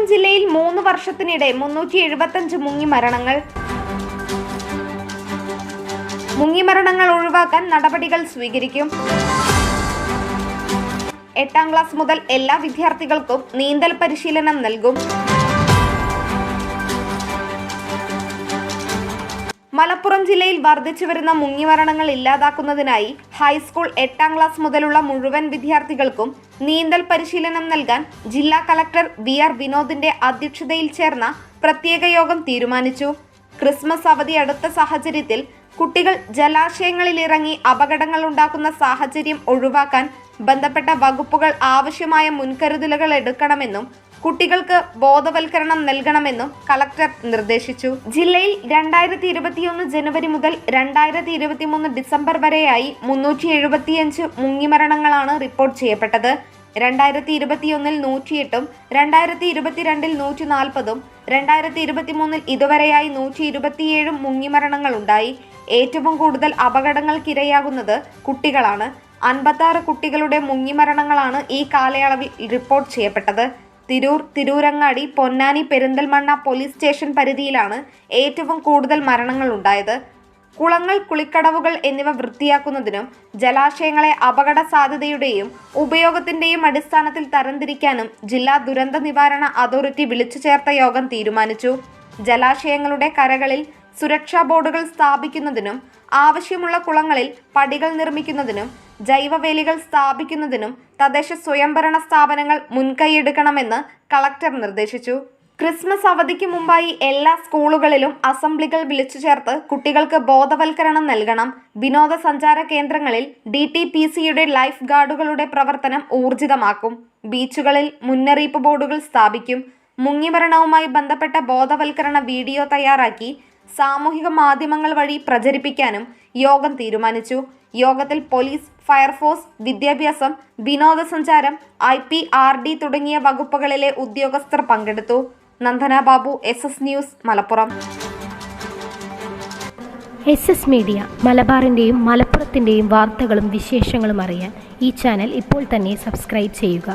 മലപ്പുറം ജില്ലയിൽ മൂന്ന് വർഷത്തിനിടെ മുന്നൂറ്റി എഴുപത്തഞ്ച് മുങ്ങിമരണങ്ങൾ. മുങ്ങിമരണങ്ങൾ ഒഴിവാക്കാൻ നടപടികൾ സ്വീകരിക്കും. എട്ടാം ക്ലാസ് മുതൽ എല്ലാ വിദ്യാർത്ഥികൾക്കും നീന്തൽ പരിശീലനം നൽകും. മലപ്പുറം ജില്ലയിൽ വർദ്ധിച്ചു വരുന്ന മുങ്ങിമരണങ്ങൾ ഇല്ലാതാക്കുന്നതിനായി ഹൈസ്കൂൾ എട്ടാം ക്ലാസ് മുതലുള്ള മുഴുവൻ വിദ്യാർത്ഥികൾക്കും നീന്തൽ പരിശീലനം നൽകാൻ ജില്ലാ കളക്ടർ വി ആർ വിനോദിന്റെ അധ്യക്ഷതയിൽ ചേർന്ന പ്രത്യേക യോഗം തീരുമാനിച്ചു. ക്രിസ്മസ് അവധി അടുത്ത സാഹചര്യത്തിൽ കുട്ടികൾ ജലാശയങ്ങളിൽ ഇറങ്ങി അപകടങ്ങൾ ഉണ്ടാക്കുന്ന സാഹചര്യം ഒഴിവാക്കാൻ ബന്ധപ്പെട്ട വകുപ്പുകൾ ആവശ്യമായ മുൻകരുതലുകൾ എടുക്കണമെന്നും കുട്ടികൾക്ക് ബോധവൽക്കരണം നൽകണമെന്നും കളക്ടർ നിർദ്ദേശിച്ചു. ജില്ലയിൽ രണ്ടായിരത്തി ഇരുപത്തിയൊന്ന് ജനുവരി മുതൽ രണ്ടായിരത്തി ഇരുപത്തിമൂന്ന് ഡിസംബർ വരെയായി മുന്നൂറ്റി എഴുപത്തിയഞ്ച് മുങ്ങിമരണങ്ങളാണ് റിപ്പോർട്ട് ചെയ്യപ്പെട്ടത്. രണ്ടായിരത്തി ഇരുപത്തിയൊന്നിൽ നൂറ്റിയെട്ടും രണ്ടായിരത്തി ഇരുപത്തിരണ്ടിൽ നൂറ്റി നാൽപ്പതും രണ്ടായിരത്തി ഇരുപത്തിമൂന്നിൽ ഇതുവരെയായി നൂറ്റി ഇരുപത്തിയേഴും മുങ്ങിമരണങ്ങളുണ്ടായി. ഏറ്റവും കൂടുതൽ അപകടങ്ങൾക്കിരയാകുന്നത് കുട്ടികളാണ്. അൻപത്താറ് കുട്ടികളുടെ മുങ്ങിമരണങ്ങളാണ് ഈ കാലയളവിൽ റിപ്പോർട്ട് ചെയ്യപ്പെട്ടത്. തിരൂർ തിരൂരങ്ങാടി പൊന്നാനി പെരിന്തൽമണ്ണ പോലീസ് സ്റ്റേഷൻ പരിധിയിലാണ് ഏറ്റവും കൂടുതൽ മരണങ്ങൾ ഉണ്ടായത് കുളങ്ങൾ കുളിക്കടവുകൾ എന്നിവ വൃത്തിയാക്കുന്നതിനും ജലാശയങ്ങളെ അപകട സാധ്യതയുടെയും ഉപയോഗത്തിന്റെയും അടിസ്ഥാനത്തിൽ തരംതിരിക്കാനും ജില്ലാ ദുരന്ത നിവാരണ അതോറിറ്റി വിളിച്ചു ചേർത്ത യോഗം തീരുമാനിച്ചു. ജലാശയങ്ങളുടെ കരകളിൽ സുരക്ഷാ ബോർഡുകൾ സ്ഥാപിക്കുന്നതിനും ആവശ്യമുള്ള കുളങ്ങളിൽ പടികൾ നിർമ്മിക്കുന്നതിനും ജൈവവേലികൾ സ്ഥാപിക്കുന്നതിനും തദ്ദേശ സ്വയംഭരണ സ്ഥാപനങ്ങൾ മുൻകൈയെടുക്കണമെന്ന് കളക്ടർ നിർദ്ദേശിച്ചു. ക്രിസ്മസ് അവധിക്ക് മുമ്പായി എല്ലാ സ്കൂളുകളിലും അസംബ്ലികൾ വിളിച്ചു ചേർത്ത് കുട്ടികൾക്ക് ബോധവൽക്കരണം നൽകണം. വിനോദസഞ്ചാര കേന്ദ്രങ്ങളിൽ ഡി ടി പി സിയുടെ ലൈഫ് ഗാർഡുകളുടെ പ്രവർത്തനം ഊർജിതമാക്കും. ബീച്ചുകളിൽ മുന്നറിയിപ്പ് ബോർഡുകൾ സ്ഥാപിക്കും. മുങ്ങിമരണവുമായി ബന്ധപ്പെട്ട ബോധവൽക്കരണ വീഡിയോ തയ്യാറാക്കി സാമൂഹിക മാധ്യമങ്ങൾ വഴി പ്രചരിപ്പിക്കാനും യോഗം തീരുമാനിച്ചു. യോഗത്തിൽ പോലീസ് ഫയർഫോഴ്സ് വിദ്യാഭ്യാസം വിനോദസഞ്ചാരം ഐ പി ആർ ഡി തുടങ്ങിയ വകുപ്പുകളിലെ ഉദ്യോഗസ്ഥർ പങ്കെടുത്തു. Nandana Babu S S news Malappuram. S S media മലബാറിന്റെയും മലപ്പുറത്തിന്റെയും വാർത്തകളും വിശേഷങ്ങളും അറിയാൻ ഈ ചാനൽ ഇപ്പോൾ തന്നെ സബ്സ്ക്രൈബ് ചെയ്യുക.